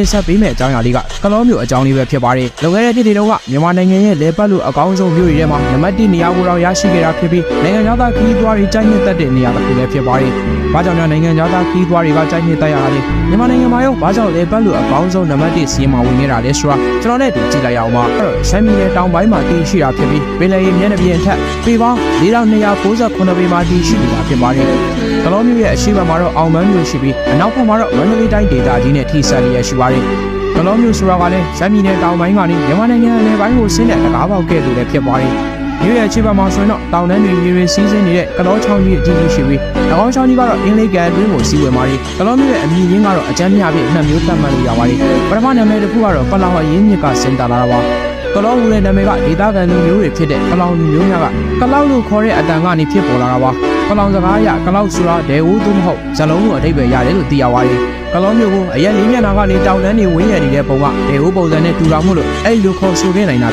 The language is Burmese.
တင်ဆက်ပေးမယ့်အကြောင်းအရာလေးကကလောမျိုးအကြောင်းလေးပဲဖြစ်ပါတယ်။လုံခဲ့တဲ့နှစ်တွေတုန်းကမြန်မာနိုင်ငံရဲ့လေပတ်လို့အကောင်းဆုံးမြို့တွေထဲမှာနံပါတ်1နေရာကိုတော့ရရှိခဲ့တာဖြစ်ပြီးနိုင်ငံသားခီးသွားတွေကြိုက်နှစ်သက်တဲ့နေရာတစ်ခုလည်းဖြစ်ပါတယ်။ဘာကြောင့်လဲနိုင်ငံသားခီးသွားတွေကကြိုက်နှစ်သက်ရတာလဲ။မြန်မာနိုင်ငံမှာရောဘာကြောင့်လေပတ်လို့အကောင်းဆုံးနံပါတ်1စီးမှာဝင်နေတာလဲဆိုတာကျွန်တော်လည်းဒီကြည့်လိုက်ရအောင်ပါ။အဲ့တော့ရှမ်းပြည်နယ်တောင်ပိုင်းမှာတည်ရှိတာဖြစ်ပြီးပင်လယ်ရေမျက်နှာပြင်ထက်ပေပေါင်း4298ပေမှာတည်ရှိနေတာဖြစ်ပါတယ်။ ကလောမျိုးရဲ့အရှိမမှာတော့အောင်မန်းမျိုးရှိပြီးအနောက်ဘက်မှာတော့မန္တလေးတိုင်းဒေသကြီးနဲ့ထိစပ်လျက်ရှိပါတယ်။ကလောမျိုးဆိုတာကလည်းရှမ်းပြည်နယ်တောင်ပိုင်းကနေမြန်မာနိုင်ငံအလယ်ပိုင်းကိုဆင်းတဲ့တကားပေါက်ကဲ့သို့လည်းဖြစ်ပါတယ်။ မြို့ရဲ့ခြေပတ်မှာဆိုရင်တော့တောင်တန်းတွေရေတွေစီးဆင်းနေတဲ့ကလောချောင်းကြီးအကြီးကြီးရှိပြီး၎င်းချောင်းကြီးကတော့အင်းလေးကန်အတွင်းကိုစီးဝင်ပါတယ်။ကလောမျိုးရဲ့အမည်ရင်းကတော့အကျမ်းမြပြည့်နှစ်မျိုးသတ်မှတ်လို့ရပါတယ်။ပထမနာမည်တစ်ခုကတော့ကလောင်အရင်းမြစ်ကစင်တာလာတာပါ။ကလောဟူတဲ့နာမည်ကဒေသခံလူမျိုးတွေဖြစ်တဲ့ကလောင်လူမျိုးများကကလောင်လို့ခေါ်တဲ့အတန်ကနေဖြစ်ပေါ်လာတာပါ။ကလောင်စကားအရကလောင်ဆိုတာဒဲဝူးသို့မဟုတ်ဇလုံးလိုအဓိပ္ပာယ်ရတယ်လို့သိရပါတယ်။ကလောမျိုးကိုအရက်လေးမျက်နှာကနေတောင်တန်းနေဝင်းရနေတဲ့ပုံကဒေဟုပုံစံနဲ့တူတော်မှုလို့အဲ့လိုခေါ်ဆိုခဲ့နိုင်တာ